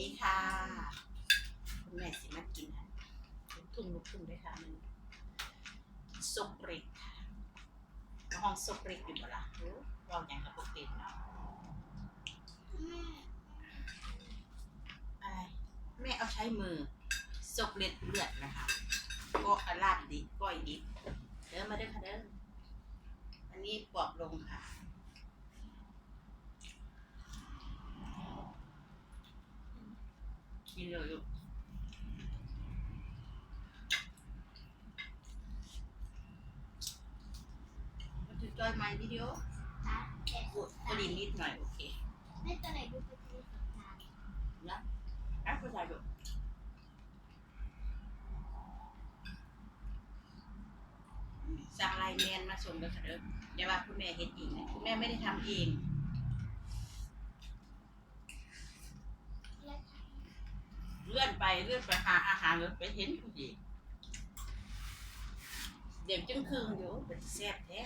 ดีค่ะคุณแม่สิมากินค่ะลูกทุ่งลูกทุ่งด้วยค่ะมันซกริกค่ะห้องซกริกอยู่บ่ล่ะโอ้เราอย่างกับพวกเด็กเนาะอะไรแม่เอาใช้มือซกเล็ดเลือดนะคะก็อาลาดดิบก้อยดิบเด้อมาเด้อค่ะเด้ออันนี้ปอบลงค่ะ กินเลยลูกมันจะจอย my video พูดพูดอีกนิดหน่อยโอเค ไม่ตัวไหนดูเป็นที่สุดท้าย นะแอปเปิลไทลูกสั่งไล น์แมนเลยค่ะเด้ออย่าว่าคุณแม่เฮ็ดเองนะคุณแม่ไม่ได้ทำเองเลื่อนไปเลื่อนไปหาอาหารแล้วไปเห็นผู้หญิงเดี๋ยวจึงคืนอยู่เป็นแซ่บแท้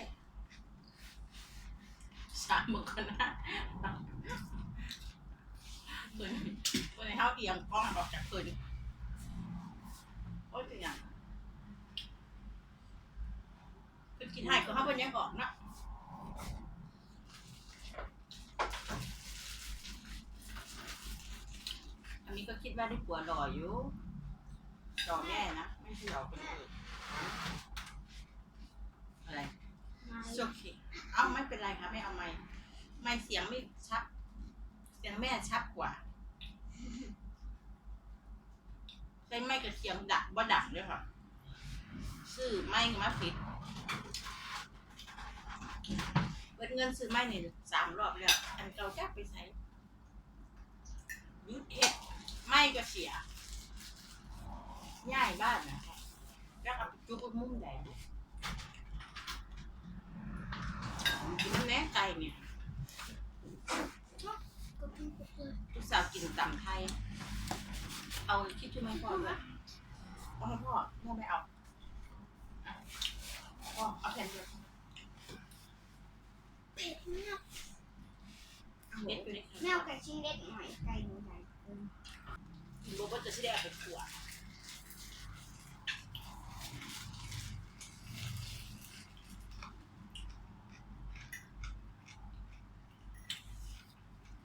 สามมือคนนะคืนคืนห้เขาเอียงกล้องออกจากคืนโอ้ยเป็นหยังคือ กินให้ก็เขาเป็นยังออกนะอันนี้ก็คิดว่าได้ผัวหล่ออยู่หล่อแม่นะ ไม่ใช่หล่อคนอื่นอะไรไม้โอเคเอาไม่เป็นไรค่ะไม่เอาไม่ไม่เสียงไม่ชัดเสียงแม่ชัดกว่าใช้ไม่กับเสียงดักบ่ดังด้วยค่ะ ซื้อไม่มาผิดเบิดเงินซื้อไม่เนี่ยสามรอบแล้ว อันเก่าจักไปใช้ยุดเฮ็ดไม่ก็เสียย่ายบ้านนะคะแล้วเอาจุบมุมแดงกินแม่ไก่เนี่ยก็เพิ่งก็เพิ่งลูกสาวกินตำไทย เอาคิดช่วยไหมพ่อด้วยเอาให้พ่อพ่อไม่เอา พ่อเอาแผ่นเดียวเผ็ดมากเม็ดอยู่ในแมวไก่ชิ้นเล็กหน่อยไก่หนูใหญ่เกินกินบอกว่าจะได้เอาไปขวด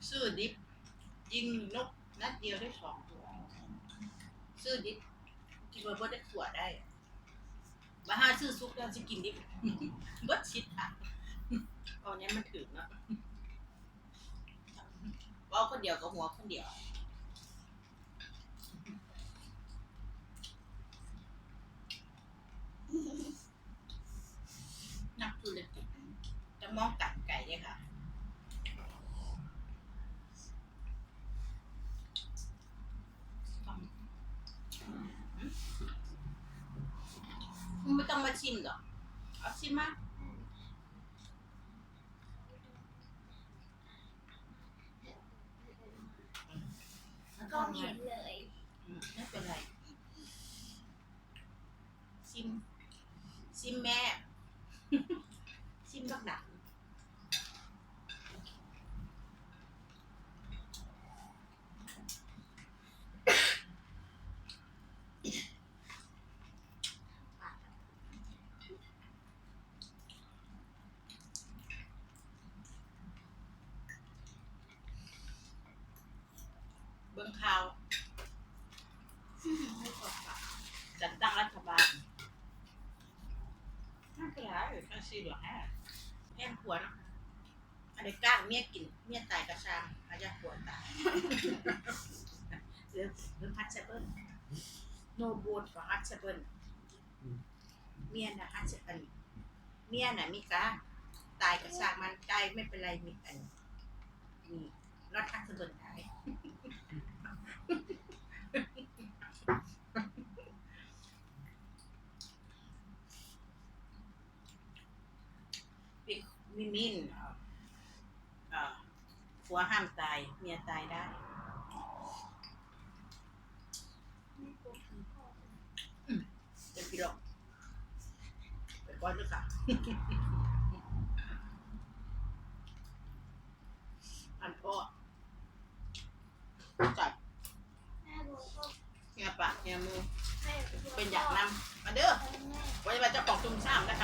ซื้อดิบยิงนกนัดเดียวได้สองตัวซื้อดิบกินว่าบ่ได้ขวดได้ มาหาซื้อซุปแล้วจะกินดิบเบิดชิดอะตอนนี้มันถึงแล้วว่าคนเดียวกับหัวคนเดียวนักธุรกิจจะมองกัดไก่เลยค่ะ ไม่ต้องมาชิมหรอกเอาชิมมาก็เห็นเลยอืมไม่เป็นไร ชิม ชิมแม่ ชิมบักดัก เบิ่งข่าวให้กดค่ะจัดตั้งรัฐบาลไม่เป็นไรทั้งสี่หรอกฮะแค่ผัวเนาะอันนี้ก้างเมียกิน เมียตายกระชางอาจจะผัวตายหรือหรือฮัตเชเบิลโนบูดของฮัตเชเบิลเมียน่ะฮัตเชเบิลเมียน่ะมีกาตายกระชางมันตายไม่เป็นไรมีอันมี รถฮัตเชเบิลตายวิวิมินอ่อเอ่อผัวห้ามตาย เมียตายได้ไม่กลัวผีพ่อ จับเฮียปะเฮียมือเป็นอยากนำมาเด้อนี้เราจะปอกจุ่มซ้ำนะคะ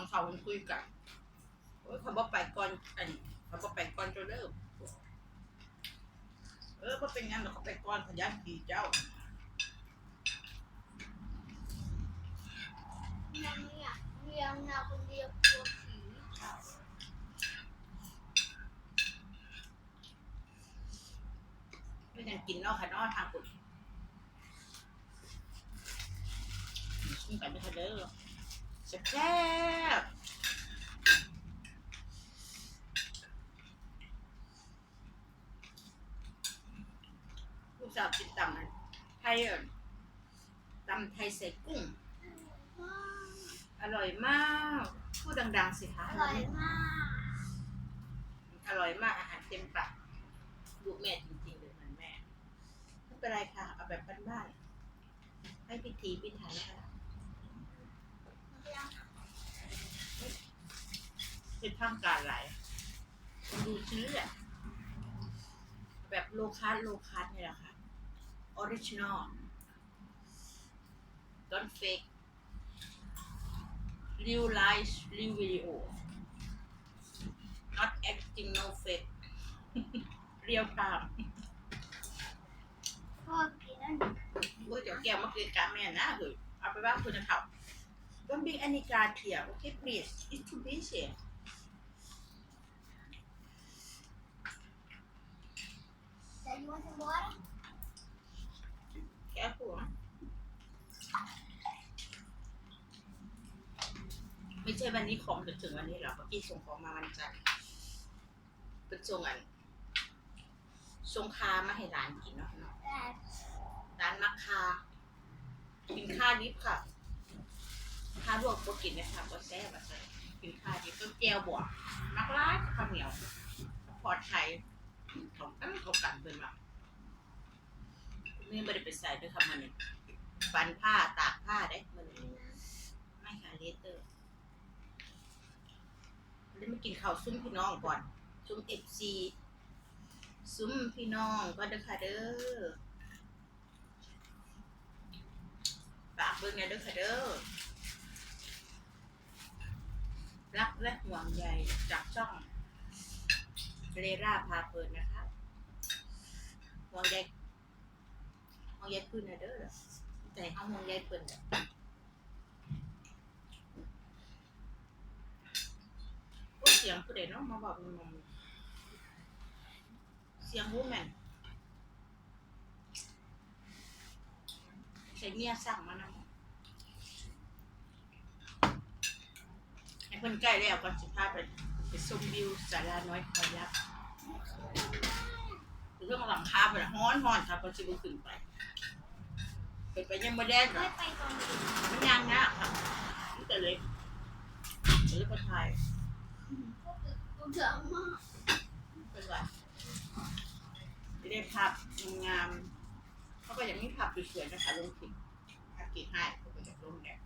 ตอนเขาคุยกันโอ้ยเขาบอกไปก่อนอันนี้เขาบอกไปก่อนจนเริ่มเออพอเป็นงั้นเราเขาไปก่อนขยันผีเจ้านั่นเนี่ยเรียงนาคนเดียวกลัวผีไม่ยังกินเนอกค่ะเนอกทางกุดกินไปไม่ทันเด้อ แซ่บๆลูกสาวกินตำนะไทยเอิญตำไทยใส่กุ้ง อร่อยมาก พูดดังๆสิคะ อร่อยมาก อร่อยมากอาหารเต็มปากลูกแม่จริงๆเลยเหมือนแม่ ไม่เป็นไรค่ะ เอาแบบบ้านๆให้พิธีพิถันค่ะ เป็นท่ามกลารไหลายคนดูชื้ออะแบบโลคาร์โลคาร์นี่แหละค่ะออริจินอล don't fake real life real video not acting no fake real time พ่อกินนั่นเว้ยเดี๋ยวแกมาเกินการแม่นะเฮ้ยเอาไปบ้างคุณนะครับ Don't bring any guard here okay please it's too busy แต่ผัวไม่ใช่วันนี้ของจะถึงวันนี้หรอกเมื่อกี้ส่งของมาวันจันทร์เป็นส่งอันส่งคามาให้ร้านกินเนาะเนาะแต่ร้านมักคา กินข้าวดิบค่ะ ข้าวลวกก็กินนะคะก็แซ่บอะใส่กินข้าวดิบก็แก้วบวกมักร้ายข้าวเหนียวพอดไทยของตั้งเขากันเป็นแบบ ไม่ได้ไปใส่ด้วยค่ะมันนี่ฟันผ้าตากผ้าได้มันนี่ไม่ค่ะเลเตอร์แล้วมากินข้าวซุ้มพี่น้องก่อน ซุ้มเอฟซีซุ้มพี่น้องก็เด้อค่ะเด้อฝากเบิ่งในเด้อค่ะเด้อรักและห่วงใยจากช่องเรราพาเพลินนะคะห่วงใย ห่วงใยพื้นนะเด้อแต่เขาห่วงใยพิ่นน่ะเสียงผู้ใดเนาะมาบอกมึงเสียงวูแมนใช้เมียสั่งมานำให้เพิ่นใกล้แล้วก็สิพาไปไปชมวิวสาราน้อยคอยยักษ์ เรื่องหลังคาไปละฮ้อนฮ้อนค่ะก็สิบ่ขึ้นไปไปไปยังบ่แดงไม่ค่ะไปตอนนี้มันยางยากค่ะนี่แต่เลยหรือบ่ทายพวกตึกตัวเดือดมากเป็นว่าไม่ได้ภาพงามๆเขาก็ยังมีภาพสวยๆนะคะลงคลิปอากาศให้เขาก็จะลงแดด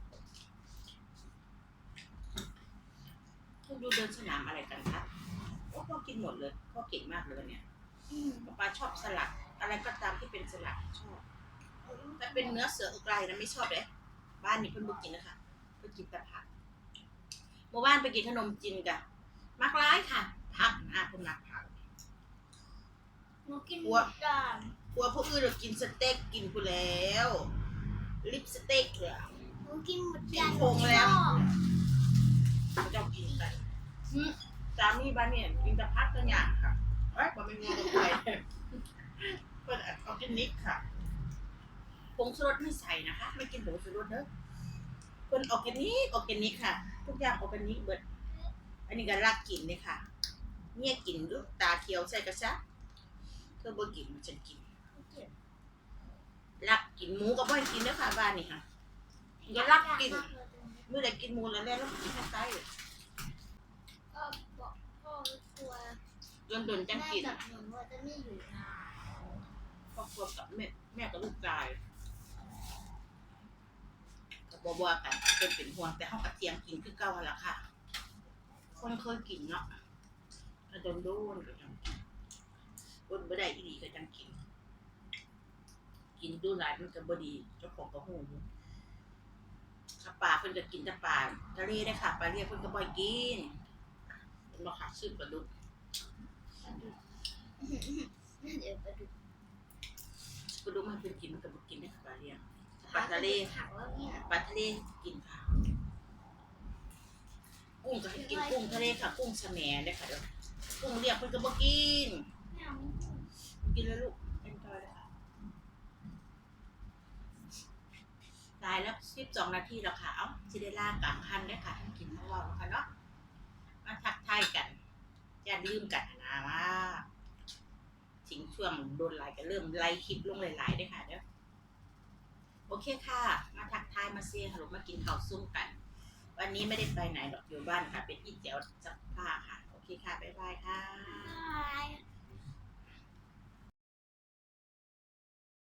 พวกดูเดินสนามอะไรกันคะโอ้พ่อกินหมดเลยพ่อเก่งมากเลยเนี่ย อืมป้าชอบสลัด อะไรก็ตามที่เป็นสลัดชอบถ้าเป็นเนื้อเสืออกไก่นะไม่ชอบเลยบ้านนี้เพิ่นบ่กินนะคะเพิ่นกินแต่ผักเมื่อวานไปกินขนมจีนกันมักร้ายค่ะ ผักนะเพิ่นมักผักหนูกินอ้วกจานกลัวพวกอื่นเรากินสเต็กกินกูแล้วลิปสเต็กเลยอะหนูกินหมดกิจานนโครงแล้วชอบเขาจะเอากินกันอืมสามีบ้านเนี่ยกินแต่ผักตัวอย่างค่ะ เอ้ยบ่ไม่มีอะไรเพิ่นออร์แกนิกค่ะผงชูรสไม่ใส่นะคะ ไม่กินผงชูรสเด้อคนออร์แกนิกออร์แกนิกค่ะ ทุกอย่างออร์แกนิกเบิด อันนี้ก็รักกินเลยค่ะ เนี่ยกินดูกตาเขียวใส่กระซะเธอบ่กินฉันกินรักกินหมูก็บ่กินเด้อค่ะบ้านนี่ค่ะก็รักกินเมื่อใดกินหมูแล้วแล้วกินแค่ไตก็บอกพ่อกลัว นโดนจังแม่กินกับหนูว่าจะไม่อยู่นานครอบครัวกับแม่แม่กับลูกชายกับบ่บ่กันค่ะเพิ่นเป็นห่วงแต่เฮาก็เตียมกินคือเก่าหั่นล่ะค่ะ คนเคยกินเนาะถ้าโดนโดนก็จังกินอดบ่ได้อีหลีก็จังกิน กินดูหลายมันก็บ่ดีเจ้าของก็ฮู้อยู่ถ้าปลาเพิ่นก็กินแต่ปลาทะเลได้ค่ะปลาเรียกเพิ่นก็บ่ให้กินเพิ่นบ่ค่ะซื้อปลาดุก เดี๋ยวไปดูปลาดุกมันเพิ่นกินมันก็บ่กินได้อค่ะปลาเรียกปลาทะเลถามว่าเนี่ยปลาทะเลกินค่ะกุ้งก็ให้กินกุ้งทะเลค่ะ กุ้งแสมเด้อค่ะเด้อกุ้งเรียกเพิ่นก็บ่กินไม่เอากินแล้วลูกเป็นจอยเลยค่ะตายแล้วสิบสองนาทีแล้วค่ะ เอ้าสิได้ล่ากลางคันได้อค่ะท่านกินของเราแล้วค่ะเนาะมาทักทายกัน อย่าลืมกันนะว่า ชิงช่วงโดนไล่ก็เริ่มไล่คลิปลงหลายๆด้วยค่ะเด้อโอเคค่ะ มาทักทายมาเซียฮัลโหลมากินข้าวซุ้มกัน วันนี้ไม่ได้ไปไหนหรอกอยู่บ้านค่ะ เป็นอีเจียวจับผ้าค่ะ โอเคค่ะ บ๊ายบายค่ะบาย